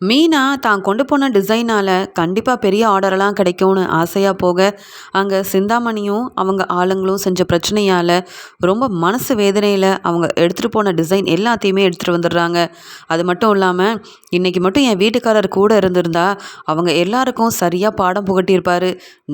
மீனா தான் கொண்டு போன டிசைனால் கண்டிப்பாக பெரிய ஆர்டரெல்லாம் கிடைக்கும்னு ஆசையாக போக அங்கே சிந்தாமணியும் அவங்க ஆளுங்களும் செஞ்ச பிரச்சனையால் ரொம்ப மனசு வேதனையில் அவங்க எடுத்துகிட்டு போன டிசைன் எல்லாத்தையுமே எடுத்துகிட்டு வந்துடுறாங்க. அது மட்டும் இல்லாமல் இன்றைக்கி மட்டும் என் வீட்டுக்காரர் கூட இருந்திருந்தா அவங்க எல்லாருக்கும் சரியாக பாடம் புகட்டியிருப்பார்.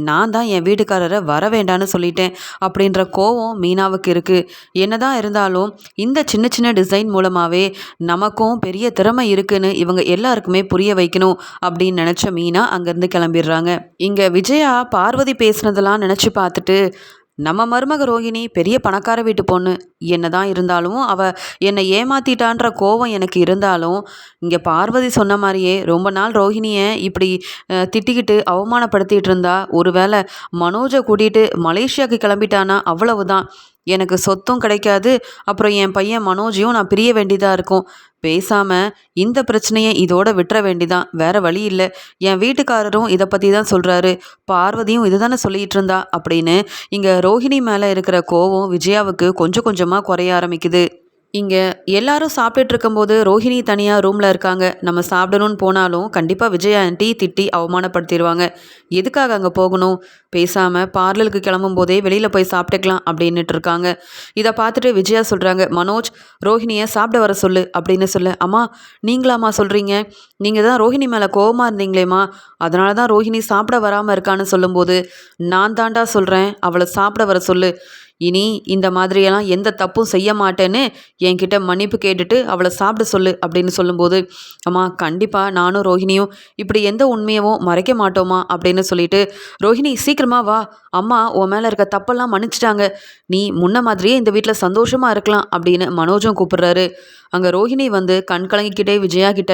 நான் தான் என் வீட்டுக்காரரை வர வேண்டான்னு சொல்லிட்டேன் அப்படின்ற கோவம் மீனாவுக்கு இருக்குது என்னதான் இருந்தாலும் இந்த சின்ன சின்ன டிசைன் மூலமாகவே நமக்கும் பெரிய திறமை இருக்குதுன்னு இவங்க எல்லாருக்குமே புரிய வைக்கணும் அப்படின்னு நினச்ச மீனா அங்கேருந்து கிளம்பிடுறாங்க. இங்கே விஜயா பார்வதி பேசுனதெல்லாம் நினச்சி பார்த்துட்டு நம்ம மருமக ரோகிணி பெரிய பணக்கார வீட்டு பொண்ணு. என்ன தான் இருந்தாலும் அவள் என்னை ஏமாத்திட்டான்ற கோவம் எனக்கு இருந்தாலும் இங்கே பார்வதி சொன்ன மாதிரியே ரொம்ப நாள் ரோஹிணியை இப்படி திட்டிக்கிட்டு அவமானப்படுத்திட்டு இருந்தா ஒருவேளை மனோஜை கூட்டிகிட்டு மலேசியாவுக்கு கிளம்பிட்டானா அவ்வளவுதான். எனக்கு சொத்தும் கிடைக்காது. அப்புறம் என் பையன் மனோஜையும் நான் பிரிய வேண்டியதாக இருக்கும். பேசாமல் இந்த பிரச்சனையை இதோட விட்டுற வேண்டிதான். வேற வழி இல்லை. என் வீட்டுக்காரரும் இதை பற்றி தான் சொல்கிறாரு பார்வதியும் இதை தானே சொல்லிகிட்டு இருந்தா அப்படின்னு இங்கே ரோஹிணி மேலே இருக்கிற கோவம் விஜயாவுக்கு கொஞ்சம் கொஞ்சமாக குறைய ஆரம்பிக்குது. இங்கே எல்லாரும் சாப்பிட்டுட்டு இருக்கும்போது ரோஹிணி தனியாக ரூமில் இருக்காங்க. நம்ம சாப்பிடணும்னு போனாலும் கண்டிப்பாக விஜய் ஆண்டி திட்டி அவமானப்படுத்திடுவாங்க எதுக்காக அங்கே போகணும்? பேசாமல் பார்லருக்கு கிளம்பும் போதே வெளியில் போய் சாப்பிட்டுக்கலாம் அப்படின்னுட்டு இருக்காங்க இதை பார்த்துட்டு விஜயா சொல்கிறாங்க மனோஜ் ரோஹிணியை சாப்பிட வர சொல்லு அப்படின்னு சொல்ல அம்மா நீங்களாம்மா சொல்கிறீங்க நீங்கள் தான் ரோஹிணி மேலே கோபமாக இருந்தீங்களேம்மா. அதனால தான் ரோஹிணி சாப்பிட வராமல் இருக்கான்னு சொல்லும்போது நான் தாண்டா சொல்கிறேன் அவளை சாப்பிட வர சொல்லு. இனி இந்த மாதிரியெல்லாம் எந்த தப்பும் செய்ய மாட்டேன்னு என்கிட்ட மன்னிப்பு கேட்டுட்டு அவளை சாப்பிட சொல்லு அப்படின்னு சொல்லும்போது அம்மா கண்டிப்பாக நானும் ரோஹிணியும் இப்படி எந்த உண்மையவும் மறைக்க மாட்டோமா? அப்படின்னு சொல்லிட்டு ரோஹிணி சீக்கிரமா வா. அம்மா உன் மேலே இருக்க தப்பெல்லாம் மன்னிச்சிட்டாங்க. நீ முன்ன மாதிரியே இந்த வீட்டில் சந்தோஷமாக இருக்கலாம் அப்படின்னு மனோஜும் கூப்பிடுறாரு. அங்கே ரோஹிணி வந்து கண் கலங்கிக்கிட்டே விஜயா கிட்ட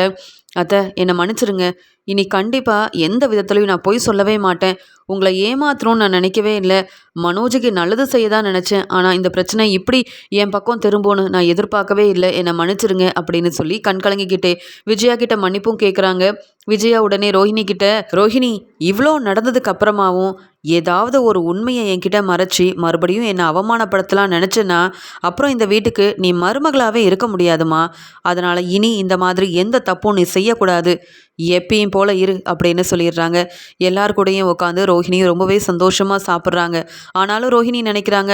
அத்தை என்னை மன்னிச்சிருங்க. இனி கண்டிப்பாக எந்த விதத்துலையும் நான் பொய் சொல்லவே மாட்டேன். உங்களை ஏமாத்துறோம்னு நான் நினைக்கவே இல்லை. மனோஜுக்கு நல்லது செய்ய தான் நினச்சேன். ஆனால் இந்த பிரச்சனை இப்படி என் பக்கம் திரும்பும்னு நான் எதிர்பார்க்கவே இல்லை. என்னை மன்னிச்சிருங்க அப்படின்னு சொல்லி கண் கலங்கிக்கிட்டே விஜயா கிட்ட மன்னிப்பும் கேட்குறாங்க விஜயா உடனே ரோஹிணி கிட்ட ரோஹிணி இவ்வளோ நடந்ததுக்கு அப்புறமாவும் ஏதாவது ஒரு உண்மையை என்கிட்ட மறைச்சி மறுபடியும் என்னை அவமானப்படுத்தலாம் நினச்சேன்னா அப்புறம் இந்த வீட்டுக்கு நீ மருமகளாகவே இருக்க முடியாதுமா அதனால் இனி இந்த மாதிரி எந்த தப்பும் நீ செய்யக்கூடாது. எப்பயும் போல இரு அப்படின்னு சொல்லிடுறாங்க. எல்லார் கூடயும் உட்காந்து ரோஹிணியும் ரொம்பவே சந்தோஷமாக சாப்பிட்றாங்க. ஆனாலும் ரோஹிணி நினைக்கிறாங்க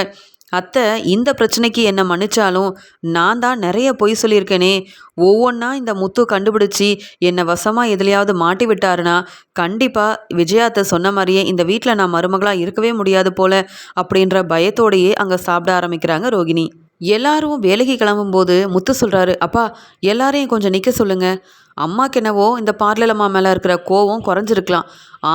அத்தை இந்த பிரச்சனைக்கு என்னை மன்னிச்சாலும் நான் தான் நிறைய பொய் சொல்லியிருக்கேனே. ஒவ்வொன்றா இந்த முத்து கண்டுபிடிச்சி என்னை வசமாக எதுலையாவது மாட்டி விட்டாருன்னா கண்டிப்பாக விஜயாத்தை சொன்ன மாதிரியே இந்த வீட்டில் நான் மருமகளாக இருக்கவே முடியாது போல அப்படின்ற பயத்தோடையே அங்கே சாப்பிட ஆரம்பிக்கிறாங்க ரோகிணி. எல்லாரும் வேலைக்கு கிளம்பும்போது முத்து சொல்கிறாரு அப்பா எல்லாரையும் கொஞ்சம் நிற்க சொல்லுங்கள் அம்மாக்கு என்னவோ இந்த பார்லலம்மா மேலே இருக்கிற கோவம் குறைஞ்சிருக்கலாம்.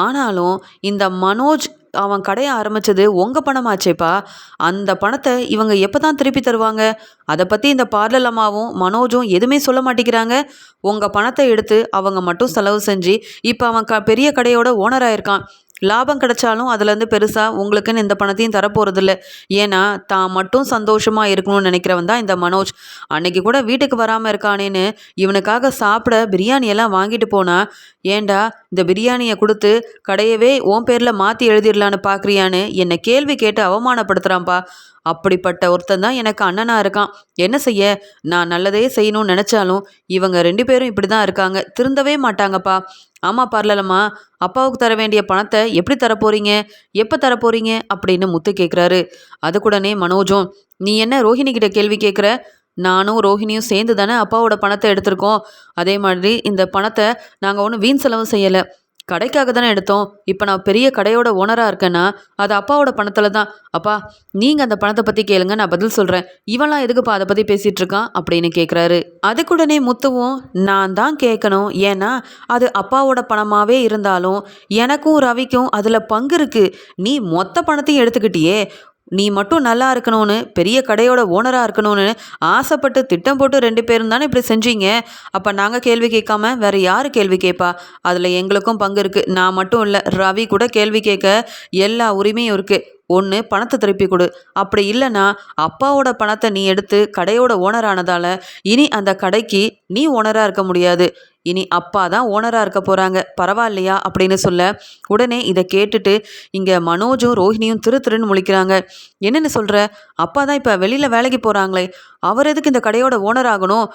ஆனாலும் இந்த மனோஜ் அவன் கடையை ஆரம்பிச்சது உங்கள் பணமாச்சேப்பா. அந்த பணத்தை இவங்க எப்போ தான் திருப்பி தருவாங்க? அதை பற்றி இந்த பார்லர் அம்மாவும் மனோஜும் எதுவுமே சொல்ல மாட்டேங்கிறாங்க. உங்கள் பணத்தை எடுத்து அவங்க மட்டும் செலவு செஞ்சு இப்போ அவன் க பெரிய கடையோட ஓனராக இருக்கான் லாபம் கிடைச்சாலும் அதுலேருந்து பெருசாக உங்களுக்குன்னு இந்த பணத்தையும் தரப்போகிறதில்ல ஏன்னா தான் மட்டும் சந்தோஷமாக இருக்கணும்னு நினைக்கிறவன் தான் இந்த மனோஜ். அன்னைக்கு கூட வீட்டுக்கு வராமல் இருக்கானேன்னு இவனுக்காக சாப்பிட பிரியாணியெல்லாம் வாங்கிட்டு போனா ஏண்டா இந்த பிரியாணியை கொடுத்து கடையவே உன் பேரில் மாற்றி எழுதிடலான்னு பார்க்குறியான்னு என்னை கேள்வி கேட்டு அவமானப்படுத்துகிறான்ப்பா அப்படிப்பட்ட ஒருத்தன் தான் எனக்கு அண்ணனாக இருக்கான். என்ன செய்ய? நான் நல்லதே செய்யணும்னு நினச்சாலும் இவங்க ரெண்டு பேரும் இப்படி தான் இருக்காங்க. திருந்தவே மாட்டாங்கப்பா. ஆமாம் பார்லலம்மா. அப்பாவுக்கு தர வேண்டிய பணத்தை எப்படி தரப்போறீங்க? எப்போ தரப்போறீங்க? அப்படின்னு முத்து கேட்குறாரு அதுக்குடனே மனோஜும் நீ என்ன ரோஹிணி கிட்ட கேள்வி கேட்குற நானும் ரோஹிணியும் சேர்ந்து தானே அப்பாவோட பணத்தை எடுத்திருக்கோம். அதே மாதிரி இந்த பணத்தை நாங்கள் ஒன்றும் வீண் செலவு செய்யலை. கடைக்காக தானே எடுத்தோம். இப்போ நான் பெரிய கடையோட ஓனராக இருக்கேன்னா அது அப்பாவோட பணத்தில் தான் அப்பா நீங்கள் அந்த பணத்தை பற்றி கேளுங்க நான் பதில் சொல்கிறேன் இவன்லாம் எதுக்குப்பா அதை பற்றி பேசிகிட்டு இருக்கான்? அப்படின்னு கேட்குறாரு அதுக்குடனே முத்துவும் நான் தான் கேட்கணும் ஏன்னா அது அப்பாவோட பணமாகவே இருந்தாலும் எனக்கும் ரவிக்கும் அதில் பங்கு இருக்குது நீ மொத்த பணத்தையும் எடுத்துக்கிட்டியே. நீ மட்டும் நல்லா இருக்கணும்னு பெரிய கடையோட ஓனராக இருக்கணும்னு ஆசைப்பட்டு திட்டம் போட்டு ரெண்டு பேரும் தானே இப்படி செஞ்சீங்க? அப்போ நாங்கள் கேள்வி கேட்காம வேற யார் கேள்வி கேட்பா? அதில் எங்களுக்கும் பங்கு இருக்குது நான் மட்டும் இல்லை ரவி கூட கேள்வி கேட்க எல்லா உரிமையும் இருக்குது ஒன்று பணத்தை திருப்பி கொடு. அப்படி இல்லைன்னா அப்பாவோட பணத்தை நீ எடுத்து கடையோட ஓனர் ஆனதால் இனி அந்த கடைக்கு நீ ஓனராக இருக்க முடியாது. இனி அப்பா தான் ஓனராக இருக்க போகிறாங்க பரவாயில்லையா? அப்படின்னு சொல்ல உடனே இதை கேட்டுட்டு இங்கே மனோஜும் ரோஹிணியும் திரு திருன்னு முழிக்கிறாங்க. என்னென்னு சொல்கிற அப்பா தான் இப்போ வெளியில் வேலைக்கு போகிறாங்களே அவர் எதுக்கு இந்த கடையோட ஓனர் ஆகணும்?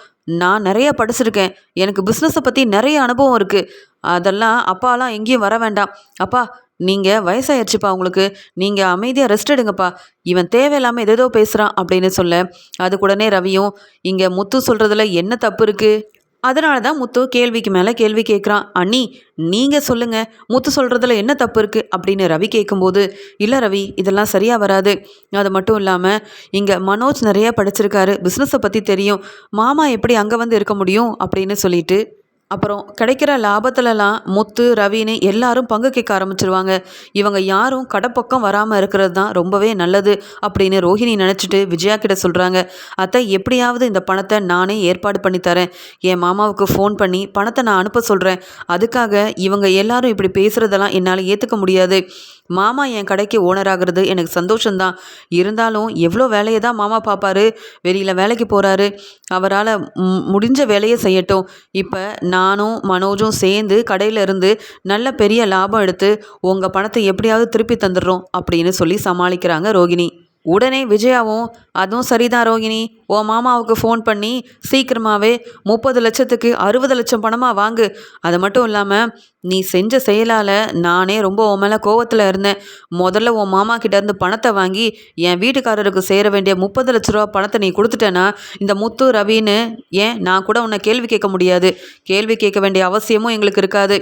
நான் நிறைய படிச்சிருக்கேன். எனக்கு பிஸ்னஸை பற்றி நிறைய அனுபவம் இருக்குது அதெல்லாம் அப்பாலாம் எங்கேயும் வர வேண்டாம். அப்பா நீங்கள் வயசாயிருச்சுப்பா உங்களுக்கு. நீங்கள் அமைதியாக ரெஸ்ட் எடுங்கப்பா. இவன் தேவையில்லாமல் எதேதோ பேசுகிறான் அப்படின்னு சொல்ல அதுக்குடனே ரவியும் இங்கே முத்து சொல்கிறதுல என்ன தப்பு இருக்குது அதனால தான் முத்து கேள்விக்கு மேலே கேள்வி கேட்குறான் அண்ணி நீங்கள் சொல்லுங்கள் முத்து சொல்கிறதுல என்ன தப்பு இருக்குது அப்படின்னு ரவி கேட்கும்போது இல்லை ரவி இதெல்லாம் சரியாக வராது. அது மட்டும் இல்லாமல் இங்கே மனோஜ் நிறையா படிச்சிருக்காரு. பிஸ்னஸை பற்றி தெரியும். மாமா எப்படி அங்கே வந்து இருக்க முடியும்? அப்படின்னு சொல்லிட்டு அப்புறம் கிடைக்கிற லாபத்துலலாம் முத்து ரவின்னு எல்லாரும் பங்கு கேட்க ஆரம்பிச்சிருவாங்க. இவங்க யாரும் கடைப்பக்கம் வராமல் இருக்கிறது தான் ரொம்பவே நல்லது அப்படின்னு ரோஹிணி நினச்சிட்டு விஜயா கிட்ட சொல்கிறாங்க அத்தை எப்படியாவது இந்த பணத்தை நானே ஏற்பாடு பண்ணி தரேன். என் மாமாவுக்கு ஃபோன் பண்ணி பணத்தை நான் அனுப்ப சொல்கிறேன் அதுக்காக இவங்க எல்லாரும் இப்படி பேசுகிறதெல்லாம் என்னால் ஏற்றுக்க முடியாது. மாமா என் கடைக்கு ஓனர் ஆகிறது எனக்கு சந்தோஷம்தான். இருந்தாலும் எவ்வளோ வேலையை தான் மாமா பார்ப்பாரு வெளியில் வேலைக்கு போகிறாரு அவரால் முடிஞ்ச வேலையை செய்யட்டும். இப்போ நானும் மனோஜும் சேர்ந்து கடையில் இருந்து நல்ல பெரிய லாபம் எடுத்து உங்கள் பணத்தை எப்படியாவது திருப்பி தந்துடுறோம் அப்படின்னு சொல்லி சமாளிக்கிறாங்க ரோகிணி. உடனே விஜயாவும் அதுவும் சரிதான் ரோகிணி. உன் மாமாவுக்கு ஃபோன் பண்ணி சீக்கிரமாகவே முப்பது லட்சத்துக்கு அறுபது லட்சம் பணமாக வாங்கு. அது மட்டும் இல்லாமல் நீ செஞ்ச செயலால் நானே ரொம்ப உன் மேலே கோவத்தில் இருந்தேன். முதல்ல உன் மாமா கிட்டேருந்து பணத்தை வாங்கி என் வீட்டுக்காரருக்கு சேர வேண்டிய முப்பது லட்ச ரூபா பணத்தை நீ கொடுத்துட்டேன்னா இந்த முத்து ரவின்னு ஏன் நான் கூட உன்னை கேள்வி கேட்க முடியாது. கேள்வி கேட்க வேண்டிய அவசியமும் எங்களுக்கு இருக்காது.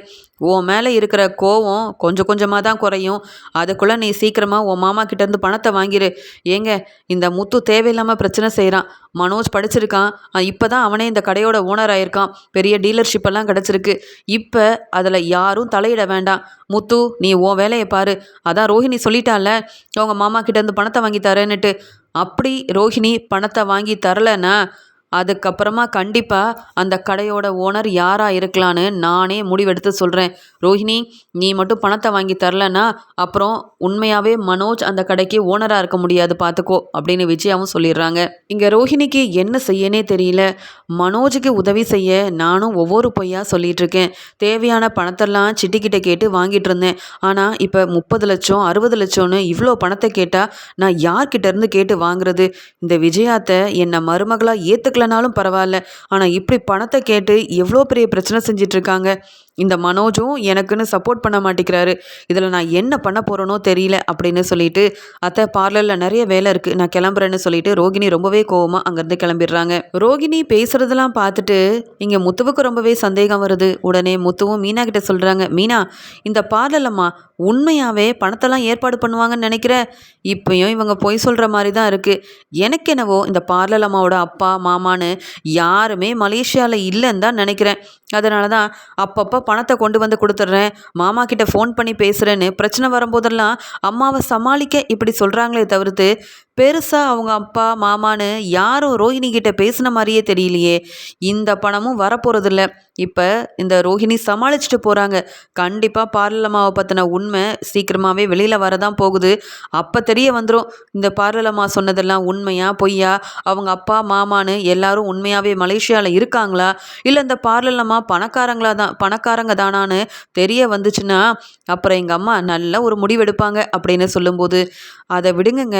உன் மேலே இருக்கிற கோவம் கொஞ்சம் கொஞ்சமாக தான் குறையும். அதுக்குள்ளே நீ சீக்கிரமாக உன் மாமா கிட்டேருந்து பணத்தை வாங்கிடு ஏங்க இந்த முத்து தேவையில்லாமல் பிரச்சனை செய்கிறான் மனோஜ் படிச்சிருக்கான். இப்போ தான் அவனே இந்த கடையோட ஓனர் ஆயிருக்கான். பெரிய டீலர்ஷிப் எல்லாம் கிடச்சிருக்கு. இப்போ அதில் யாரும் தலையிட வேண்டாம். முத்து நீ உன் வேலையை பாரு. அதான் ரோஹிணி சொல்லிட்டால உங்கள் மாமா கிட்டேருந்து பணத்தை வாங்கி தரேன்னுட்டு. அப்படி ரோஹிணி பணத்தை வாங்கி தரலைன்னா அதுக்கப்புறமா கண்டிப்பாக அந்த கடையோட ஓனர் யாராக இருக்கலான்னு நானே முடிவெடுத்து சொல்கிறேன் ரோஹிணி நீ மட்டும் பணத்தை வாங்கி தரலன்னா அப்புறம் உண்மையாகவே மனோஜ் அந்த கடைக்கு ஓனராக இருக்க முடியாது பார்த்துக்கோ அப்படின்னு விஜயாவும் சொல்லிடுறாங்க. இங்கே ரோஹிணிக்கு என்ன செய்யனே தெரியல. மனோஜுக்கு உதவி செய்ய நானும் ஒவ்வொரு பொய்யாக சொல்லிகிட்ருக்கேன் இருக்கேன் தேவையான பணத்தெல்லாம் சிட்டிக்கிட்ட கேட்டு வாங்கிட்டு இருந்தேன். ஆனால் இப்போ முப்பது லட்சம் அறுபது லட்சம்னு இவ்வளோ பணத்தை கேட்டால் நான் யார்கிட்ட இருந்து கேட்டு வாங்குறது? இந்த விஜயாத்தை என்னை மருமகளாக ஏற்றுக்கலாம் இல்லைனாலும் பரவாயில்ல. ஆனால் இப்படி பணத்தை கேட்டு எவ்வளோ பெரிய பிரச்சனை செஞ்சிட்ருக்காங்க இந்த மனோஜும் எனக்குன்னு சப்போர்ட் பண்ண மாட்டேங்கிறாரு. இதில் நான் என்ன பண்ண போகிறேனோ தெரியல அப்படின்னு சொல்லிட்டு அத்தை பார்லரில் நிறைய வேலை இருக்குது நான் கிளம்புறேன்னு சொல்லிட்டு ரோகிணி ரொம்பவே கோவமாக அங்கேருந்து கிளம்பிடுறாங்க. ரோகிணி பேசுகிறதெல்லாம் பார்த்துட்டு இங்கே முத்துவுக்கு ரொம்பவே சந்தேகம் வருது. உடனே முத்துவும் மீனா கிட்ட சொல்கிறாங்க மீனா இந்த பார்லர்லம்மா உண்மையாகவே பணத்தெல்லாம் ஏற்பாடு பண்ணுவாங்கன்னு நினைக்கிறேன் இப்பயும் இவங்க பொய் சொல்கிற மாதிரி தான் இருக்குது எனக்கு என்னவோ இந்த பார்லர் அம்மாவோட அப்பா மாமான்னு யாருமே மலேசியாவில் இல்லைன்னு தான் நினைக்கிறேன். அதனால தான் அப்பப்போ பணத்தை கொண்டு வந்து கொடுத்துட்றேன். மாமா கிட்ட ஃபோன் பண்ணி பேசுகிறேன்னு பிரச்சனை வரும்போதெல்லாம் அம்மாவை சமாளிக்க இப்படி சொல்கிறாங்களே தவிர்த்து பெருசாக அவங்க அப்பா மாமான்னு யாரும் ரோஹிணி கிட்ட பேசின மாதிரியே தெரியலையே. இந்த பணமும் வரப்போகிறதில்ல இப்போ இந்த ரோஹிணி சமாளிச்சுட்டு போகிறாங்க கண்டிப்பாக பார்லமாவை பற்றின உண்மை சீக்கிரமாகவே வெளியில் வரதான் போகுது. அப்போ தெரிய வந்துடும் இந்த பார்லமா சொன்னதெல்லாம் உண்மையா பொய்யா? அவங்க அப்பா மாமான்னு எல்லாரும் உண்மையாகவே மலேசியாவில் இருக்காங்களா? இல்லை இந்த பார்லமா பணக்காரங்களா தான் பணக்காரங்க தானான்னு தெரிய வந்துச்சுன்னா அப்புறம் எங்கள் அம்மா நல்ல ஒரு முடிவெடுப்பாங்க அப்படின்னு சொல்லும்போது அதை விடுங்கங்க.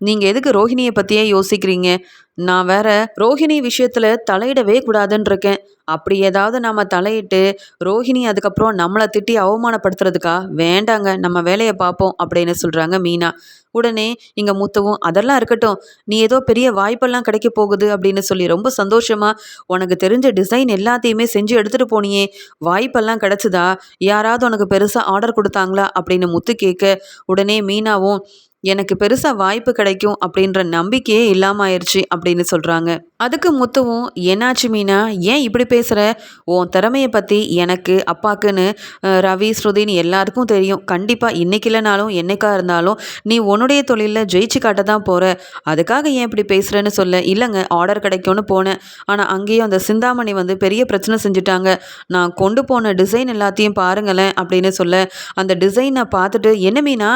நீங்கள் எதுக்கு ரோஹிணியை பற்றியே யோசிக்கிறீங்க? நான் வேற ரோஹிணி விஷயத்தில் தலையிடவே கூடாதுன்னு இருக்கேன் அப்படி ஏதாவது நாம் தலையிட்டு ரோஹிணி அதுக்கப்புறம் நம்மளை திட்டி அவமானப்படுத்துறதுக்கா? வேண்டாங்க நம்ம வேலையை பார்ப்போம் அப்படின்னு சொல்கிறாங்க மீனா. உடனே இங்கே மூத்தவும் அதெல்லாம் இருக்கட்டும். நீ ஏதோ பெரிய வாய்ப்பெல்லாம் கிடைக்க போகுது அப்படின்னு சொல்லி ரொம்ப சந்தோஷமாக உனக்கு தெரிஞ்ச டிசைன் எல்லாத்தையுமே செஞ்சு எடுத்துகிட்டு போனியே. வாய்ப்பெல்லாம் கிடச்சிதா? யாராவது உனக்கு பெருசாக ஆர்டர் கொடுத்தாங்களா? அப்படின்னு முத்து கேட்க உடனே மீனாவும் எனக்கு பெருசாக வாய்ப்பு கிடைக்கும் அப்படின்ற நம்பிக்கையே இல்லாமல் ஆயிடுச்சு அப்படின்னு சொல்கிறாங்க அதுக்கு முத்துவும் என்னாச்சு மீனா? ஏன் இப்படி பேசுகிற உன் திறமையை பற்றி எனக்கு அப்பாக்குன்னு ரவி ஸ்ருதின்னு எல்லாருக்கும் தெரியும். கண்டிப்பாக இன்றைக்கி இல்லைனாலும் என்னைக்கா இருந்தாலும் நீ உன்னுடைய தொழிலில் ஜெயிச்சு காட்ட தான் போகிற அதுக்காக ஏன் இப்படி பேசுகிறேன்னு சொல்ல. இல்லைங்க ஆர்டர் கிடைக்கும்னு போனேன். ஆனால் அங்கேயும் அந்த சிந்தாமணி வந்து பெரிய பிரச்சனை செஞ்சுட்டாங்க. நான் கொண்டு போன டிசைன் எல்லாத்தையும் பாருங்களேன் அப்படின்னு சொல்ல. அந்த டிசைனை பார்த்துட்டு என்ன மீனா?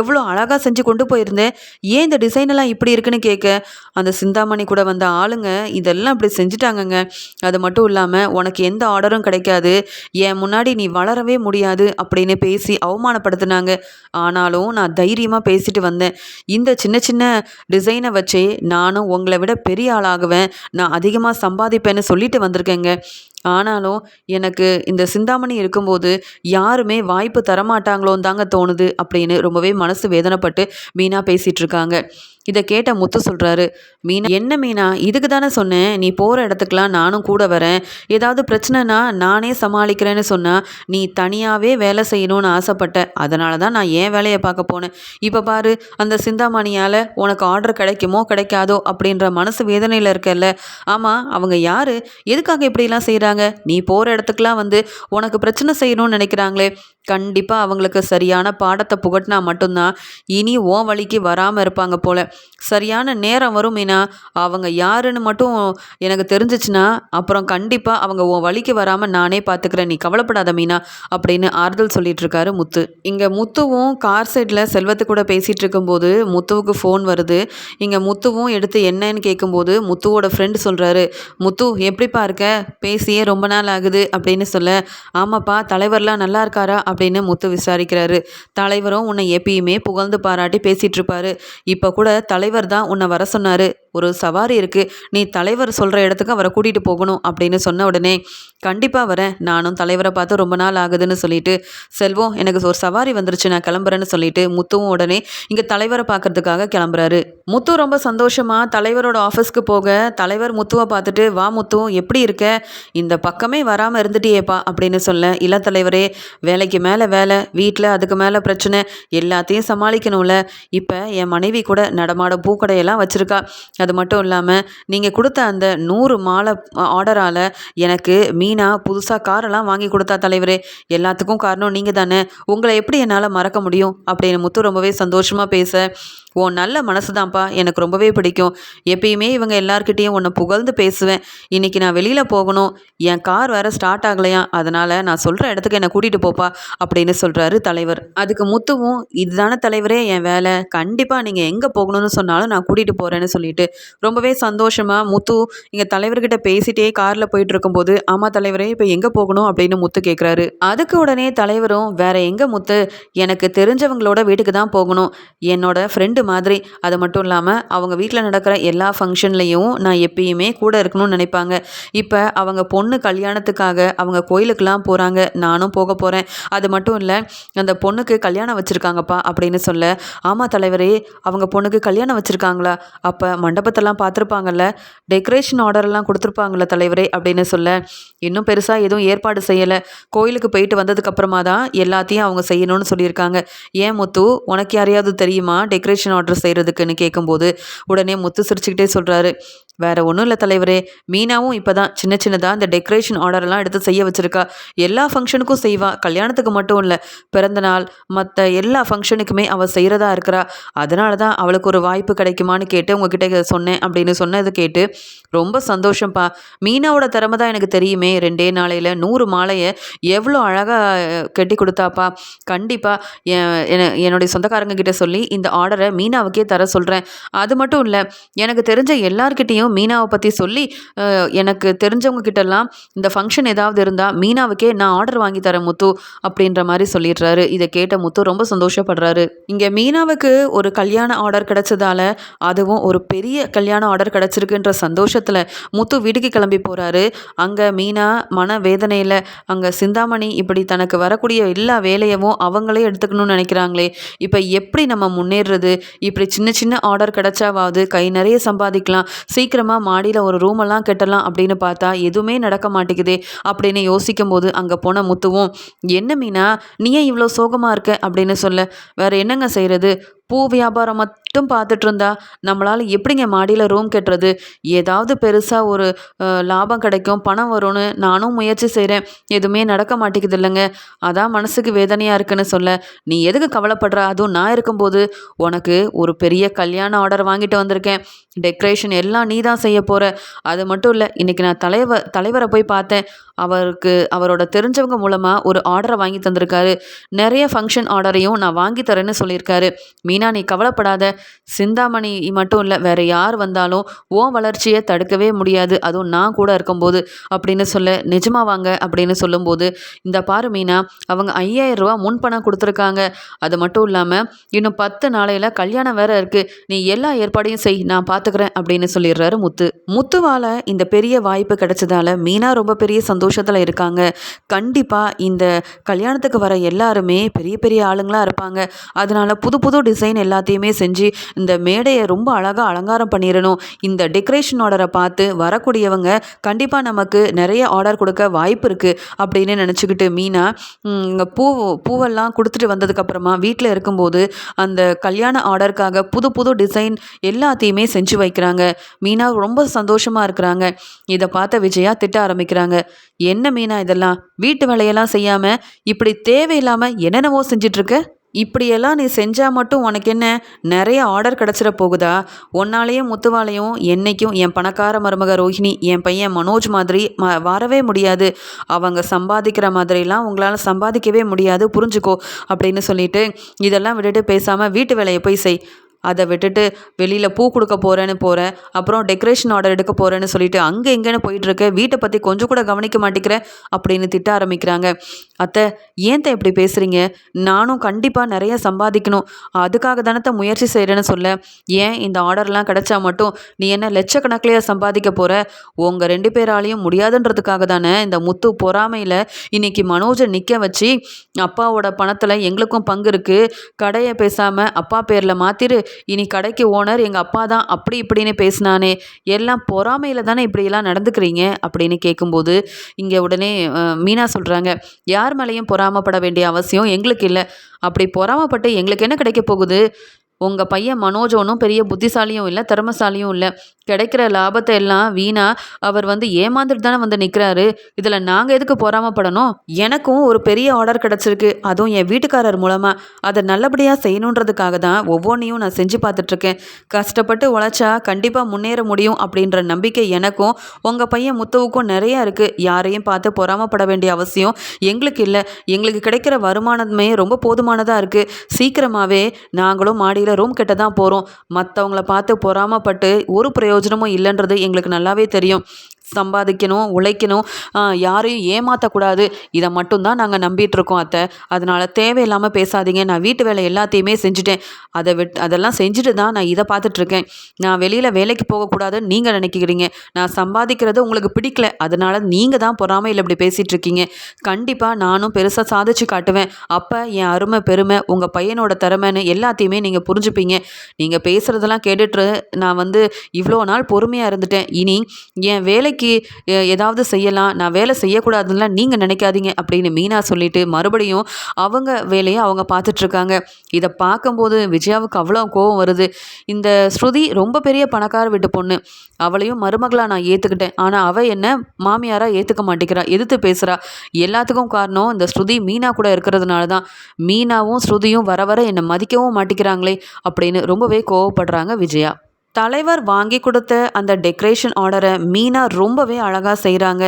எவ்வளோ அழகாக செஞ்சு கொண்டு போயிருந்தேன் ஏன் இந்த டிசைன் எல்லாம் இப்படி இருக்குன்னு கேட்க? அந்த சிந்தாமணி கூட வந்த ஆள் ஆளுங்க இதெல்லாம் இப்படி செஞ்சுட்டாங்கங்க. அது மட்டும் இல்லாமல் உனக்கு எந்த ஆர்டரும் கிடைக்காது. என் முன்னாடி நீ வளரவே முடியாது அப்படின்னு பேசி அவமானப்படுத்தினாங்க. ஆனாலும் நான் தைரியமாக பேசிட்டு வந்தேன். இந்த சின்ன சின்ன டிசைனை வச்சே நானும் உங்களை விட பெரிய ஆளாகுவேன். நான் அதிகமாக சம்பாதிப்பேன்னு சொல்லிட்டு வந்திருக்கேங்க. ஆனாலும் எனக்கு இந்த சிந்தாமணி இருக்கும்போது யாருமே வாய்ப்பு தரமாட்டாங்களோன்னு தாங்க தோணுது அப்படின்னு ரொம்பவே மனசு வேதனைப்பட்டு மீனா பேசிகிட்டு இருக்காங்க இதை கேட்ட முத்து சொல்கிறாரு மீனா என்ன மீனா? இதுக்கு தானே சொன்னேன். நீ போகிற இடத்துக்குலாம் நானும் கூட வரேன். ஏதாவது பிரச்சனைனா நானே சமாளிக்கிறேன்னு சொன்னால் நீ தனியாகவே வேலை செய்யணும்னு ஆசைப்பட்ட. அதனால தான் நான் ஏன் வேலையை பார்க்க போனேன்? இப்போ பாரு அந்த சிந்தாமணியால் உனக்கு ஆர்டர் கிடைக்குமோ கிடைக்காதோ அப்படின்ற மனசு வேதனையில் இருக்கல்ல. ஆமாம் அவங்க யார்? எதுக்காக இப்படிலாம் செய்கிறாங்க நீ போகிற இடத்துக்குலாம் வந்து உனக்கு பிரச்சனை செய்யணும்னு நினைக்கிறாங்களே. கண்டிப்பாக அவங்களுக்கு சரியான பாடத்தை புகட்டினா மட்டும்தான் இனி ஓ வழிக்கு வராமல் இருப்பாங்க போல. சரியான நேரம் வரும் மீனா. அவங்க யாருன்னு மட்டும் எனக்கு தெரிஞ்சிச்சுன்னா அப்புறம் கண்டிப்பாக அவங்க உன் வழிக்கு வராமல் நானே பார்த்துக்கிறேன் நீ கவலைப்படாத மீனா அப்படின்னு ஆறுதல் சொல்லிட்டு இருக்காரு முத்து. இங்கே முத்துவும் கார் சைடில் செல்வத்து கூட பேசிகிட்டு இருக்கும்போது முத்துவுக்கு ஃபோன் வருது. இங்கே முத்துவும் எடுத்து என்னன்னு கேட்கும்போது முத்துவோட ஃப்ரெண்டு சொல்கிறாரு முத்து எப்படிப்பா இருக்க? பேசியே ரொம்ப நாள் ஆகுது. அப்படின்னு சொல்ல ஆமாப்பா தலைவர்லாம் நல்லா இருக்காரா? அப்படின்னு முத்து விசாரிக்கிறாரு. தலைவரும் உன்னை எப்பயுமே புகழ்ந்து பாராட்டி பேசிகிட்டு இருப்பாரு. இப்போ கூட தலைவர் தான் உன்னை வர சொன்னார். ஒரு சவாரி இருக்குது நீ தலைவர் சொல்கிற இடத்துக்கு அவரை கூட்டிகிட்டு போகணும் அப்படின்னு சொன்ன உடனே கண்டிப்பாக வரேன். நானும் தலைவரை பார்த்து ரொம்ப நாள் ஆகுதுன்னு சொல்லிட்டு செல்வம் எனக்கு ஒரு சவாரி வந்துருச்சு. நான் கிளம்புறேன்னு சொல்லிட்டு முத்துவும் உடனே இங்கே தலைவரை பார்க்கறதுக்காக கிளம்புறாரு. முத்து ரொம்ப சந்தோஷமாக தலைவரோட ஆஃபீஸ்க்கு போக தலைவர் முத்துவை பார்த்துட்டு வா முத்து எப்படி இருக்க? இந்த பக்கமே வராமல் இருந்துட்டியேப்பா அப்படின்னு சொல்ல இல்ல தலைவரே வேலைக்கு மேலே வேலை வீட்டில் அதுக்கு மேலே பிரச்சனை எல்லாத்தையும் சமாளிக்கணும்ல. இப்போ என் மனைவி கூட நடமாட பூக்கடையெல்லாம் வச்சுருக்கா. அது மட்டும் இல்லாமல் நீங்கள் கொடுத்த அந்த நூறு மாலை ஆர்டரால் எனக்கு மீனா புதுசாக காரெல்லாம் வாங்கி கொடுத்தா தலைவரே. எல்லாத்துக்கும் காரணம் நீங்கள் தானே உங்களை எப்படி என்னால் மறக்க முடியும்? அப்படின்னு முத்து ரொம்பவே சந்தோஷமாக பேச ஓ நல்ல மனசு தான்ப்பா எனக்கு ரொம்பவே பிடிக்கும். எப்பயுமே இவங்க எல்லார்கிட்டேயும் உன்னை புகழ்ந்து பேசுவேன். இன்னைக்கு நான் வெளியில் போகணும். என் கார் வேற ஸ்டார்ட் ஆகலையா? அதனால் நான் சொல்கிற இடத்துக்கு என்னை கூட்டிகிட்டு போப்பா அப்படின்னு சொல்கிறாரு தலைவர். அதுக்கு முத்துவும் இதுதானே தலைவரே என் வேலை. கண்டிப்பாக நீங்கள் எங்கே போகணும்னு சொன்னாலும் நான் கூட்டிகிட்டு போகிறேன்னு சொல்லிட்டு. ரொம்பவே சந்தோஷமாக முத்து இங்கே தலைவர்கிட்ட பேசிட்டே காரில் போயிட்டு இருக்கும்போது ஆமாம் தலைவரே இப்போ எங்கே போகணும்? அப்படின்னு முத்து கேட்குறாரு அதுக்கு உடனே தலைவரும் வேற எங்கே முத்து? எனக்கு தெரிஞ்சவங்களோட வீட்டுக்கு தான் போகணும். என்னோட ஃப்ரெண்டு மாதிரி. அது மட்டும் இல்லாமல் அவங்க வீட்டில் நடக்கிற எல்லா ஃபங்க்ஷன்லேயும் நான் எப்பயுமே கூட இருக்கணும்னு நினைப்பாங்க. இப்போ அவங்க பொண்ணு கல்யாணத்துக்காக அவங்க கோயிலுக்கெல்லாம் போகிறாங்க நானும் போக போகிறேன் அது மட்டும் இல்லை அந்த பொண்ணுக்கு கல்யாணம் வச்சுருக்காங்கப்பா அப்படின்னு சொல்ல ஆமாம் தலைவரே அவங்க பொண்ணுக்கு கல்யாணம் வச்சுருக்காங்களா? அப்போ மண்டபத்தெல்லாம் பார்த்துருப்பாங்கல்ல? டெக்கரேஷன் ஆர்டர்லாம் கொடுத்துருப்பாங்கள்ல தலைவரே அப்படின்னு சொல்ல இன்னும் பெருசாக எதுவும் ஏற்பாடு செய்யலை. கோயிலுக்கு போயிட்டு வந்ததுக்கப்புறமா தான் எல்லாத்தையும் அவங்க செய்யணும்னு சொல்லியிருக்காங்க. ஏன் முத்து? உனக்கு யாரையாவது தெரியுமா? டெக்கரேஷன் ஆர்டர் செய்கிறதுக்குன்னு கேட்கும்போது உடனே முத்து சிரிச்சுக்கிட்டே சொல்கிறாரு வேற ஒன்றும் இல்லை தலைவரே. மீனாவும் இப்போ தான் சின்ன சின்னதாக இந்த டெக்கரேஷன் ஆர்டர்லாம் எடுத்து செய்ய வச்சுருக்கா. எல்லா ஃபங்க்ஷனுக்கும் செய்வா. கல்யாணத்துக்கு மட்டும் இல்லை பிறந்தநாள் மற்ற எல்லா ஃபங்க்ஷனுக்குமே அவள் செய்கிறதா இருக்கிறா. அதனால தான் அவளுக்கு ஒரு வாய்ப்பு கிடைக்குமான்னு கேட்டு உங்ககிட்ட சொன்னேன் அப்படின்னு சொன்னது கேட்டு ரொம்ப சந்தோஷம்ப்பா மீனாவோட திறமை தான் எனக்கு தெரியுமே. ரெண்டே நாளையில் நூறு மாலையை எவ்வளோ அழகாக கட்டி கொடுத்தாப்பா. கண்டிப்பாக என்னுடைய சொந்தக்காரங்க கிட்ட சொல்லி இந்த ஆர்டரை மீனாவுக்கே தர சொல்கிறேன் அது மட்டும் இல்லை எனக்கு தெரிஞ்ச எல்லார்கிட்டேயும் மீனாவை பற்றி சொல்லி எனக்கு தெரிஞ்சவங்க கிட்டலாம் இந்த ஃபங்க்ஷன் ஏதாவது இருந்தால் மீனாவுக்கே நான் ஆர்டர் வாங்கி தரேன் முத்து அப்படின்ற மாதிரி சொல்லிடுறாரு. இதை கேட்ட முத்து ரொம்ப சந்தோஷப்படுறாரு. இங்கே மீனாவுக்கு ஒரு கல்யாண ஆர்டர் கிடைச்சதால அதுவும் ஒரு பெரிய கல்யாண ஆர்டர் கிடச்சிருக்குன்ற சந்தோஷத்தில் முத்து வீட்டுக்கு கிளம்பி போகிறாரு அங்கே மீனா மன வேதனையில் அங்கே சிந்தாமணி இப்படி தனக்கு வரக்கூடிய எல்லா வேலையவும் அவங்களே எடுத்துக்கணும்னு நினைக்கிறாங்களே இப்போ எப்படி நம்ம முன்னேறுறது இப்படி சின்ன சின்ன ஆர்டர் கிடைச்சாவாவது கை நிறைய சம்பாதிக்கலாம் சீக்கிரம் சீக்கிரமாக மாடியில் ஒரு ரூமெல்லாம் கட்டலாம் அப்படின்னு பார்த்தா எதுவுமே நடக்க மாட்டேங்குதே அப்படின்னு யோசிக்கும் போது அங்கே போன முத்துவும் என்ன மீனா? நீ ஏன் இவ்வளோ சோகமாக இருக்க? அப்படின்னு சொல்ல வேற என்னங்க செய்கிறது பூ வியாபாரம் மட்டும் பார்த்துட்டு இருந்தா நம்மளால் எப்படிங்க மாடியில் ரூம் கட்டுறது? ஏதாவது பெருசாக ஒரு லாபம் கிடைக்கும் பணம் வரும்னு நானும் முயற்சி செய்கிறேன் எதுவுமே நடக்க மாட்டேங்குது இல்லைங்க. அதான் மனசுக்கு வேதனையாக இருக்குன்னு சொல்ல. நீ எதுக்கு கவலைப்படுற? அதுவும் நான் இருக்கும்போது உனக்கு ஒரு பெரிய கல்யாண ஆர்டர் வாங்கிட்டு வந்திருக்கேன். டெக்கரேஷன் எல்லாம் நீ தான் செய்ய போகிற அது மட்டும் இல்லை இன்றைக்கி நான் தலைவர் தலைவரை போய் பார்த்தேன். அவருக்கு அவரோட தெரிஞ்சவங்க மூலமாக ஒரு ஆர்டரை வாங்கி தந்திருக்காரு. நிறைய ஃபங்க்ஷன் ஆர்டரையும் நான் வாங்கி தரேன்னு சொல்லியிருக்காரு. மீனா நீ கவலைப்படாத. சிந்தாமணி மட்டும் இல்லை வேற யார் வந்தாலும் ஓ வளர்ச்சியை தடுக்கவே முடியாது. அதுவும் நான் கூட இருக்கும்போது அப்படின்னு சொல்ல நிஜமா வாங்க அப்படின்னு சொல்லும்போது இந்த பாரு மீனா அவங்க ஐயாயிரம் ரூபா முன்பணம் கொடுத்துருக்காங்க. அது மட்டும் இல்லாமல் இன்னும் பத்து நாளையில் கல்யாணம் வேற இருக்கு. நீ எல்லா ஏற்பாடையும் செய் நான் பார்த்துக்கிறேன் அப்படின்னு சொல்லிடுறாரு முத்து. முத்துவால இந்த பெரிய வாய்ப்பு கிடைச்சதால மீனா ரொம்ப பெரிய சந்தோஷம் சந்தோஷத்தில் இருக்காங்க. கண்டிப்பாக இந்த கல்யாணத்துக்கு வர எல்லாருமே பெரிய பெரிய ஆளுங்களாக இருப்பாங்க. அதனால் புது புது டிசைன் எல்லாத்தையுமே செஞ்சு இந்த மேடையை ரொம்ப அழகாக அலங்காரம் பண்ணிடணும் இந்த டெக்கரேஷன் ஆர்டரை பார்த்து வரக்கூடியவங்க கண்டிப்பாக நமக்கு நிறைய ஆர்டர் கொடுக்க வாய்ப்பு இருக்குது அப்படின்னு நினச்சிக்கிட்டு மீனா ம், பூ பூவெல்லாம் கொடுத்துட்டு வந்ததுக்கப்புறமா வீட்டில் இருக்கும்போது அந்த கல்யாண ஆர்டருக்காக புது புது டிசைன் எல்லாத்தையுமே செஞ்சு வைக்கிறாங்க. மீனா ரொம்ப சந்தோஷமாக இருக்கிறாங்க. இதை பார்த்த விஜயா திட்ட ஆரம்பிக்கிறாங்க. என்ன மீனா இதெல்லாம்? வீட்டு வேலையெல்லாம் செய்யாமல் இப்படி தேவையில்லாமல் என்னென்னவோ செஞ்சிட்ருக்க? இப்படியெல்லாம் நீ செஞ்சால் மட்டும் உனக்கு என்ன? நிறைய ஆர்டர் கிடச்சிட போகுதா? உன்னாலேயும் முத்துவாலையும் என்னைக்கும் என் பணக்கார மருமக ரோஹிணி என் பையன் மனோஜ் மாதிரி ம வரவே முடியாது. அவங்க சம்பாதிக்கிற மாதிரிலாம் உங்களால் சம்பாதிக்கவே முடியாது. புரிஞ்சுக்கோ அப்படின்னு சொல்லிட்டு இதெல்லாம் விட்டுட்டு பேசாமல் வீட்டு வேலையை போய் செய். அதை விட்டுட்டு வெளியில் பூ கொடுக்க போகிறேன்னு போகிறேன் அப்புறம் டெக்கரேஷன் ஆர்டர் எடுக்க போகிறேன்னு சொல்லிட்டு அங்கே எங்கேன்னு போயிட்டுருக்க வீட்டை பற்றி கொஞ்சம் கூட கவனிக்க மாட்டேங்கிற அப்படின்னு திட்ட ஆரம்பிக்கிறாங்க. அத்தை ஏன் இப்படி பேசுகிறீங்க நானும் கண்டிப்பாக நிறைய சம்பாதிக்கணும். அதுக்காக தானே முயற்சி செய்கிறேன்னு சொல்ல. ஏன் இந்த ஆர்டர்லாம் கிடைச்சா மட்டும் நீ என்ன லட்சக்கணக்கிலேயே சம்பாதிக்க போகிற உங்கள் ரெண்டு பேராலையும் முடியாதுன்றதுக்காக தானே இந்த முத்து பொறாமையில் இன்னைக்கு மனோஜை நிற்க வச்சு அப்பாவோட பணத்தில் எங்களுக்கும் பங்கு இருக்குது கடையை பேசாமல் அப்பா பேரில் மாற்றிரு இனி கடைக்கு ஓனர் எங்கள் அப்பா தான் அப்படி இப்படின்னு பேசினானே எல்லாம் பொறாமையில் தானே இப்படியெல்லாம் நடந்துக்கிறீங்க? அப்படின்னு கேட்கும்போது இங்கே உடனே மீனா சொல்கிறாங்க யார் மேலேயும் பொறாமப்பட வேண்டிய அவசியம் எங்களுக்கு இல்லை. அப்படி பொறாமப்பட்டு எங்களுக்கு என்ன கிடைக்க போகுது? உங்கள் பையன் மனோஜ் ஒன்றும் பெரிய புத்திசாலியும் இல்லை திறமசாலியும் இல்லை. கிடைக்கிற லாபத்தை எல்லாம் வீணா அவர் வந்து ஏமாந்துட்டு தானே வந்து நிற்கிறாரு இதில் நாங்கள் எதுக்கு பொறாமப்படணும் எனக்கும் ஒரு பெரிய ஆர்டர் கிடச்சிருக்கு. அதுவும் என் வீட்டுக்காரர் மூலமாக அதை நல்லபடியாக செய்யணுன்றதுக்காக தான் ஒவ்வொன்றையும் நான் செஞ்சு பார்த்துட்ருக்கேன். கஷ்டப்பட்டு உழைச்சா கண்டிப்பாக முன்னேற முடியும் அப்படின்ற நம்பிக்கை எனக்கும் உங்கள் பையன் முத்துவுக்கும் நிறையா இருக்குது யாரையும் பார்த்து பொறாமப்பட வேண்டிய அவசியம் எங்களுக்கு இல்லை. எங்களுக்கு கிடைக்கிற வருமானமே ரொம்ப போதுமானதாக இருக்குது சீக்கிரமாகவே நாங்களும் மாடியில் ரூம் கிட்ட தான் போகிறோம் மற்றவங்கள பார்த்து பொறாமப்பட்டு ஒரு பிரயோஜனமும் இல்லைன்றது எங்களுக்கு நல்லாவே தெரியும். சம்பாதிக்கணும் உழைக்கணும். யாரையும் ஏமாற்றக்கூடாது இதை மட்டும்தான் நாங்கள் நம்பிகிட்ருக்கோம் அத்தை. அதனால் தேவையில்லாமல் பேசாதீங்க. நான் வீட்டு வேலை எல்லாத்தையுமே செஞ்சுட்டேன். அதை விட் அதெல்லாம் செஞ்சுட்டு தான் நான் இதை பார்த்துட்ருக்கேன் நான் வெளியில் வேலைக்கு போகக்கூடாதுன்னு நீங்கள் நினைக்கிறீங்க. நான் சம்பாதிக்கிறது உங்களுக்கு பிடிக்கல. அதனால் நீங்கள் தான் பொறாமையில் இப்படி பேசிகிட்டு இருக்கீங்க கண்டிப்பாக நானும் பெருசாக சாதிச்சு காட்டுவேன். அப்போ என் அருமை பெருமை உங்கள் பையனோட திறமைன்னு எல்லாத்தையுமே நீங்கள் புரிஞ்சுப்பீங்க. நீங்கள் பேசுகிறதெல்லாம் கேட்டுட்டு நான் வந்து இவ்வளோ நாள் பொறுமையாக இருந்துட்டேன். இனி என் வேலை வேலைக்கு ஏதாவது செய்யலாம் நான் வேலை செய்யக்கூடாதுன்னா நீங்கள் நினைக்காதீங்க அப்படின்னு மீனா சொல்லிட்டு மறுபடியும் அவங்க வேலையை அவங்க பார்த்துட்ருக்காங்க. இதை பார்க்கும்போது விஜயாவுக்கு அவ்வளோ கோவம் வருது. இந்த ஸ்ருதி ரொம்ப பெரிய பணக்கார வீட்டு பொண்ணு. அவளையும் மருமகளாக நான் ஏற்றுக்கிட்டேன் ஆனால் அவள் என்ன மாமியாராக ஏற்றுக்க மாட்டேங்கிறா எதிர்த்து பேசுகிறா எல்லாத்துக்கும் காரணம் இந்த ஸ்ருதி மீனா கூட இருக்கிறதுனால தான். மீனாவும் ஸ்ருதியும் வர வர என்னை மதிக்கவும் மாட்டேங்கிறாங்களே அப்படின்னு ரொம்பவே கோவப்படுறாங்க விஜயா. தலைவர் வாங்கி கொடுத்த அந்த டெக்கரேஷன் ஆர்டரை மீனா ரொம்பவே அழகாக செய்கிறாங்க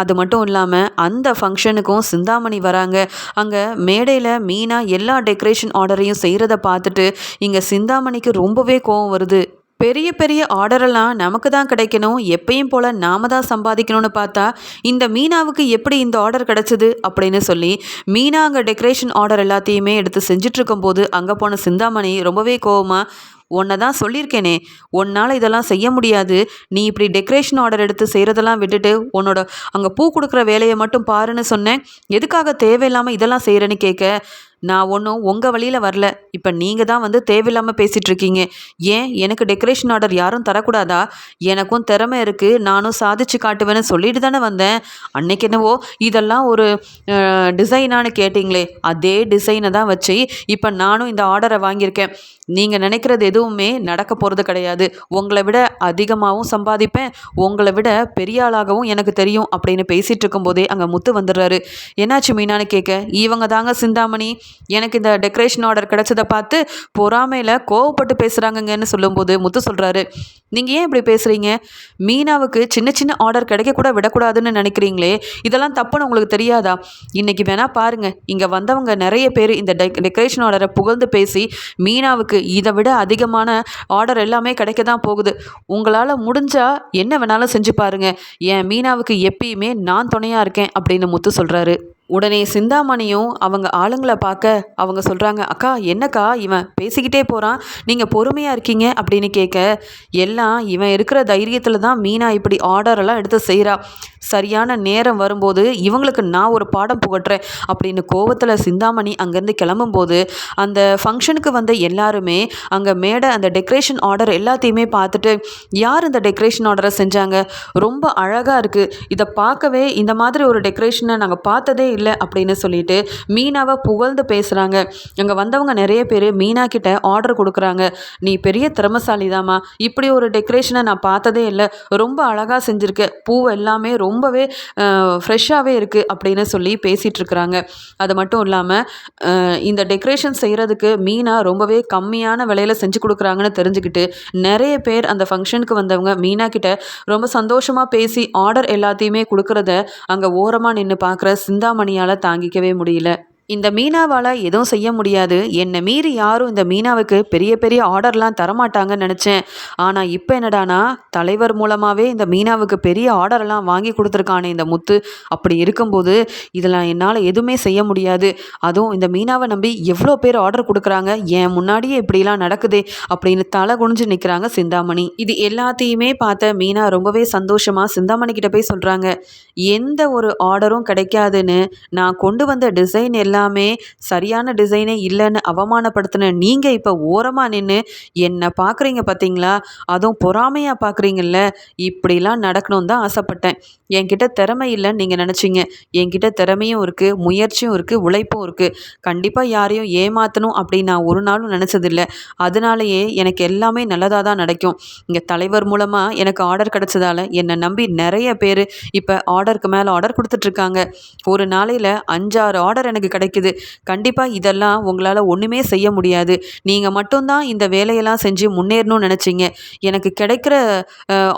அது மட்டும் இல்லாமல் அந்த ஃபங்க்ஷனுக்கும் சிந்தாமணி வராங்க. அங்கே மேடையில் மீனா எல்லா டெக்கரேஷன் ஆர்டரையும் செய்கிறத பார்த்துட்டு இங்கே சிந்தாமணிக்கு ரொம்பவே கோவம் வருது. பெரிய பெரிய ஆர்டரெல்லாம் நமக்கு தான் கிடைக்கணும். எப்பயும் போல் நாம தான் சம்பாதிக்கணும்னு பார்த்தா இந்த மீனாவுக்கு எப்படி இந்த ஆர்டர் கிடச்சிது அப்படின்னு சொல்லி மீனா அங்கே டெக்கரேஷன் ஆர்டர் எல்லாத்தையுமே எடுத்து செஞ்சுட்டு போது அங்கே போன சிந்தாமணி ரொம்பவே கோவமாக உன்னை தான் சொல்லியிருக்கேனே. உன்னால் இதெல்லாம் செய்ய முடியாது. நீ இப்படி டெக்கரேஷன் ஆர்டர் எடுத்து செய்கிறதெல்லாம் விட்டுட்டு உன்னோட அங்கே பூ கொடுக்குற வேலையை மட்டும் பாருன்னு சொன்னேன். எதுக்காக தேவையில்லாமல் இதெல்லாம் செய்கிறேன்னு கேட்க நான் ஒன்றும் உங்கள் வழியில் வரல. இப்போ நீங்கள் தான் வந்து தேவையில்லாமல் பேசிகிட்டு இருக்கீங்க. ஏன்? எனக்கு டெக்கரேஷன் ஆர்டர் யாரும் தரக்கூடாதா? எனக்கும் திறமை இருக்குது நானும் சாதிச்சு காட்டுவேன்னு சொல்லிட்டு தானே வந்தேன். அன்னைக்கு என்னவோ இதெல்லாம் ஒரு டிசைனானு கேட்டிங்களே. அதே டிசைனை தான் வச்சு இப்போ நானும் இந்த ஆர்டரை வாங்கியிருக்கேன். நீங்கள் நினைக்கிறது எதுவுமே நடக்க போகிறது கிடையாது. உங்களை விட அதிகமாகவும் சம்பாதிப்பேன். உங்களை விட பெரிய ஆளாகவும் எனக்கு தெரியும் அப்படின்னு பேசிகிட்டு இருக்கும்போதே அங்கே முத்து வந்துடுறாரு. என்னாச்சு மீனான்னு கேட்க இவங்க தாங்க சிந்தாமணி. எனக்கு இந்த டெக்கரேஷன் ஆர்டர் கிடைச்சதை பார்த்து பொறாமையில் கோவப்பட்டு பேசுகிறாங்கங்கன்னு சொல்லும்போது முத்து சொல்கிறாரு நீங்கள் ஏன் இப்படி பேசுகிறீங்க மீனாவுக்கு சின்ன சின்ன ஆர்டர் கிடைக்க கூட விடக்கூடாதுன்னு நினைக்கிறீங்களே. இதெல்லாம் தப்புன்னு உங்களுக்கு தெரியாதா? இன்றைக்கி வேணால் பாருங்கள் இங்கே வந்தவங்க நிறைய பேர் இந்த டெக் டெக்கரேஷன் ஆர்டரை புகழ்ந்து பேசி மீனாவுக்கு இதை விட அதிகமான ஆர்டர் எல்லாமே கிடைக்க தான் போகுது. உங்களால் முடிஞ்சால் என்ன வேணாலும் செஞ்சு பாருங்கள் என் மீனாவுக்கு எப்பயுமே நான் துணையாக இருக்கேன் அப்படின்னு முத்து சொல்கிறாரு உடனே சிந்தாமணியும் அவங்க ஆளுங்களை பார்க்க அவங்க சொல்கிறாங்க அக்கா என்னக்கா இவன்? பேசிக்கிட்டே போகிறான் நீங்கள் பொறுமையாக இருக்கீங்க? அப்படின்னு கேட்க எல்லாம் இவன் இருக்கிற தைரியத்தில் தான் மீனா இப்படி ஆர்டரெல்லாம் எடுத்து செய்கிறா சரியான நேரம் வரும்போது இவங்களுக்கு நான் ஒரு பாடம் புகட்டுறேன். அப்படின்னு கோவத்தில் சிந்தாமணி அங்கேருந்து கிளம்பும்போது அந்த ஃபங்க்ஷனுக்கு வந்த எல்லாருமே அங்கே மேடை அந்த டெக்கரேஷன் ஆர்டர் எல்லாத்தையுமே பார்த்துட்டு யார் இந்த டெக்கரேஷன் ஆர்டரை செஞ்சாங்க? ரொம்ப அழகாக இருக்குது இதை பார்க்கவே இந்த மாதிரி ஒரு டெக்கரேஷனை நாங்கள் பார்த்ததே இல்லை. இல்லை அப்படின்னு சொல்லிட்டு மீனாவை புகழ்ந்து பேசுகிறாங்க அங்கே வந்தவங்க நிறைய பேர் மீனா கிட்ட ஆர்டர் கொடுக்குறாங்க. நீ பெரிய திறமசாலி தாம்மா இப்படி ஒரு டெக்கரேஷனை நான் பார்த்ததே இல்லை. ரொம்ப அழகாக செஞ்சுருக்க. பூ எல்லாமே ரொம்பவே ஃப்ரெஷ்ஷாகவே இருக்குது அப்படின்னு சொல்லி பேசிகிட்டு இருக்கிறாங்க. அது மட்டும் இல்லாமல் இந்த டெக்கரேஷன் செய்கிறதுக்கு மீனா ரொம்பவே கம்மியான விலையில் செஞ்சு கொடுக்குறாங்கன்னு தெரிஞ்சுக்கிட்டு நிறைய பேர் அந்த ஃபங்க்ஷனுக்கு வந்தவங்க மீனா கிட்ட ரொம்ப சந்தோஷமாக பேசி ஆர்டர் எல்லாத்தையுமே கொடுக்குறத அங்கே ஓரமாக நின்று பார்க்குற சிந்தாமணி சிந்தாமணியால் தாங்கிக்கவே முடியல. இந்த மீனாவால் எதுவும் செய்ய முடியாது. என்னை மீறி யாரும் இந்த மீனாவுக்கு பெரிய பெரிய ஆர்டர்லாம் தரமாட்டாங்கன்னு நினச்சேன். ஆனால் இப்போ என்னடானா தலைவர் மூலமாகவே இந்த மீனாவுக்கு பெரிய ஆர்டர்லாம் வாங்கி கொடுத்துருக்கானே இந்த முத்து. அப்படி இருக்கும்போது இதெல்லாம் என்னால் எதுவுமே செய்ய முடியாது. அதுவும் இந்த மீனாவை நம்பி எவ்வளோ பேர் ஆர்டர் கொடுக்குறாங்க? என் முன்னாடியே இப்படிலாம் நடக்குதே அப்படின்னு தலை குனிஞ்சு நிற்கிறாங்க சிந்தாமணி. இது எல்லாத்தையுமே பார்த்த மீனா ரொம்பவே சந்தோஷமாக சிந்தாமணி கிட்ட போய் சொல்கிறாங்க எந்த ஒரு ஆர்டரும் கிடைக்காதுன்னு நான் கொண்டு வந்த டிசைன் எல்லாம் எல்லாமே சரியான டிசைனே இல்லைன்னு அவமானப்படுத்தின நீங்கள் இப்போ ஓரமாக நின்று என்னை பார்க்குறீங்க பார்த்தீங்களா அதுவும் பொறாமையாக பார்க்குறீங்கல்ல இப்படிலாம் நடக்கணும்னு தான் ஆசைப்பட்டேன். என்கிட்ட திறமை இல்லைன்னு நீங்கள் நினச்சிங்க. என்கிட்ட திறமையும் இருக்குது முயற்சியும் இருக்குது உழைப்பும் இருக்குது கண்டிப்பாக யாரையும் ஏமாற்றணும் அப்படின்னு நான் ஒரு நாளும் நினச்சதில்லை. அதனாலேயே எனக்கு எல்லாமே நல்லதாக தான் நடக்கும். இங்கே தலைவர் மூலமாக எனக்கு ஆர்டர் கிடச்சதால என்னை நம்பி நிறைய பேர் இப்போ ஆர்டருக்கு மேலே ஆர்டர் கொடுத்துட்ருக்காங்க ஒரு நாளையில் அஞ்சாறு ஆர்டர் எனக்கு கிடைக்கும் கிடைக்குது. கண்டிப்பாக இதெல்லாம் உங்களால் ஒன்றுமே செய்ய முடியாது. நீங்கள் மட்டும்தான் இந்த வேலையெல்லாம் செஞ்சு முன்னேறணும்னு நினச்சிங்க. எனக்கு கிடைக்கிற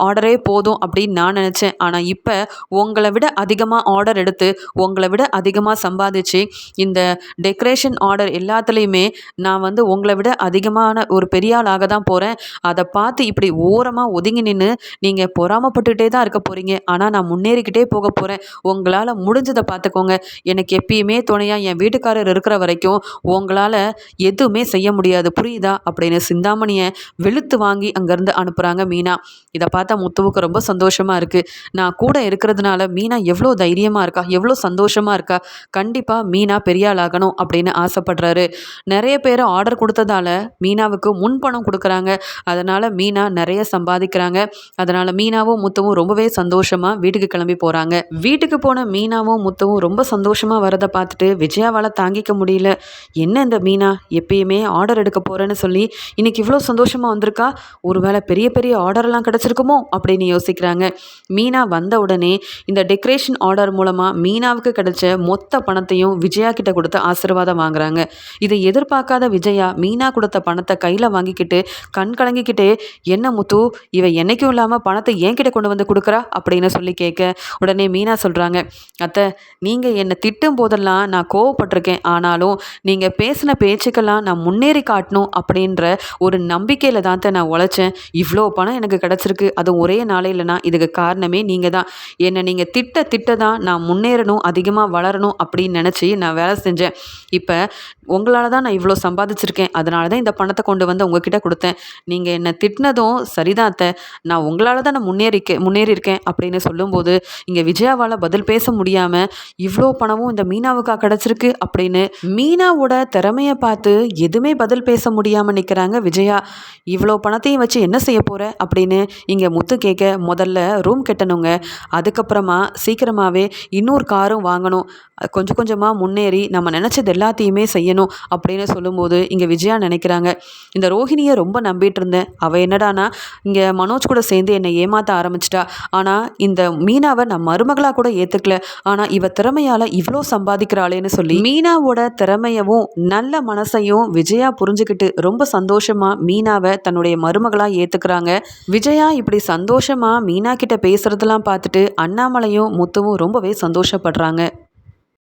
ஆர்டரே போதும் அப்படின்னு நான் நினச்சேன். ஆனால் இப்போ உங்களை விட அதிகமாக ஆர்டர் எடுத்து உங்களை விட அதிகமாக சம்பாதிச்சு இந்த டெக்கரேஷன் ஆர்டர் எல்லாத்துலேயுமே நான் வந்து உங்களை விட அதிகமான ஒரு பெரிய ஆளாக தான் போகிறேன் அதை பார்த்து இப்படி ஓரமாக ஒதுங்கி நின்று நீங்கள் பொறாமப்பட்டுகிட்டே தான் இருக்க போகிறீங்க ஆனால் நான் முன்னேறிக்கிட்டே போக போகிறேன் உங்களால் முடிஞ்சதை பார்த்துக்கோங்க. எனக்கு எப்பயுமே துணையாக என் வீட்டுக்காரர் இருக்கிற வரைக்கும் உங்களால் எதுவுமே செய்ய முடியாது. புரியுதா? அப்படின்னு சிந்தாமணியை வெளுத்து வாங்கி அங்கேருந்து அனுப்புகிறாங்க மீனா. இதை பார்த்தா முத்துவுக்கு ரொம்ப சந்தோஷமாக இருக்குது நான் கூட இருக்கிறதுனால மீனா எவ்வளோ தைரியமாக இருக்கா? எவ்வளோ சந்தோஷமாக இருக்கா? கண்டிப்பாக மீனா பெரியாளாகணும் அப்படின்னு ஆசைப்படுறாரு. நிறைய பேர் ஆர்டர் கொடுத்ததால மீனாவுக்கு முன்பணம் கொடுக்குறாங்க. அதனால் மீனா நிறைய சம்பாதிக்கிறாங்க. அதனால் மீனாவும் முத்துவும் ரொம்பவே சந்தோஷமாக வீட்டுக்கு கிளம்பி போகிறாங்க வீட்டுக்கு போன மீனாவும் முத்துவும் ரொம்ப சந்தோஷமாக வரதை பார்த்துட்டு விஜய் மீனாவால் தாங்கிக்க முடியல. என்ன இந்த மீனா? எப்பயுமே ஆர்டர் எடுக்க போகிறேன்னு சொல்லி இன்றைக்கி இவ்வளோ சந்தோஷமாக வந்திருக்கா? ஒருவேளை பெரிய பெரிய ஆர்டர்லாம் கிடச்சிருக்குமோ? அப்படின்னு யோசிக்கிறாங்க. மீனா வந்த உடனே இந்த டெக்கரேஷன் ஆர்டர் மூலமாக மீனாவுக்கு கிடைச்ச மொத்த பணத்தையும் விஜயா கிட்ட கொடுத்து ஆசீர்வாதம் வாங்குறாங்க. இதை எதிர்பார்க்காத விஜயா மீனா கொடுத்த பணத்தை கையில் வாங்கிக்கிட்டு கண் கலங்கிக்கிட்டே என்ன முத்து இவ என்னைக்கும் இல்லாமல் பணத்தை என்கிட்ட கொண்டு வந்து கொடுக்குறா? அப்படின்னு சொல்லி கேட்க உடனே மீனா சொல்கிறாங்க அத்தை நீங்கள் என்னை திட்டும் போதெல்லாம் நான் கோவப்பட்டு கோவப்பட்டிருக்கேன். ஆனாலும் நீங்கள் பேசின பேச்சுக்கெல்லாம் நான் முன்னேறி காட்டணும் அப்படின்ற ஒரு நம்பிக்கையில் தான் நான் உழைச்சேன். இவ்வளோ பணம் எனக்கு கிடச்சிருக்கு. அது ஒரே நாளையிலனா இதுக்கு காரணமே நீங்கள் தான் என்னை நீங்கள் திட்ட திட்ட தான் நான் முன்னேறணும் அதிகமாக வளரணும் அப்படின்னு நினச்சி நான் வேலை செஞ்சேன். இப்போ உங்களால் தான் நான் இவ்வளோ சம்பாதிச்சிருக்கேன். அதனால தான் இந்த பணத்தை கொண்டு வந்து உங்ககிட்ட கொடுத்தேன். நீங்கள் என்னை திட்டினதும் சரிதான் அத்தை நான் உங்களால் தான் நான் முன்னேறிக்க முன்னேறியிருக்கேன் அப்படின்னு சொல்லும்போது இங்கே விஜயாவால் பதில் பேச முடியாமல் இவ்வளோ பணமும் இந்த மீனாவுக்கா கிடச்சிருக்கு. இருக்கு அப்படின்னு மீனாவோட திறமையை பார்த்து எதுவுமே பதில் பேச முடியாமல் நிற்கிறாங்க விஜயா. இவ்வளோ பணத்தையும் வச்சு என்ன செய்ய போகிற அப்படின்னு இங்கே முத்து கேட்க முதல்ல ரூம் கட்டணுங்க. அதுக்கப்புறமா சீக்கிரமாகவே இன்னொரு காரும் வாங்கணும். கொஞ்சம் கொஞ்சமாக முன்னேறி நம்ம நினச்சது எல்லாத்தையுமே செய்யணும் அப்படின்னு சொல்லும்போது இங்கே விஜயா நினைக்கிறாங்க. இந்த ரோஹிணியை ரொம்ப நம்பிட்டு இருந்தேன். அவள் என்னடானா இங்கே மனோஜ் கூட சேர்ந்து என்னை ஏமாற்ற ஆரம்பிச்சிட்டா. ஆனால் இந்த மீனாவை நான் மருமகளாக கூட ஏற்றுக்கல ஆனால் இவ திறமையால் இவ்வளோ சம்பாதிக்கிறாளேன்னு சொல்லி மீனாவோட திறமையவும் நல்ல மனசையும் விஜயா புரிஞ்சுக்கிட்டு ரொம்ப சந்தோஷமாக மீனாவை தன்னுடைய மருமகளாக ஏத்துக்கிறாங்க. விஜயா இப்படி சந்தோஷமா மீனா கிட்ட பேசுறதெல்லாம் பார்த்துட்டு அண்ணாமலையும் முத்துவும் ரொம்பவே சந்தோஷப்படுறாங்க.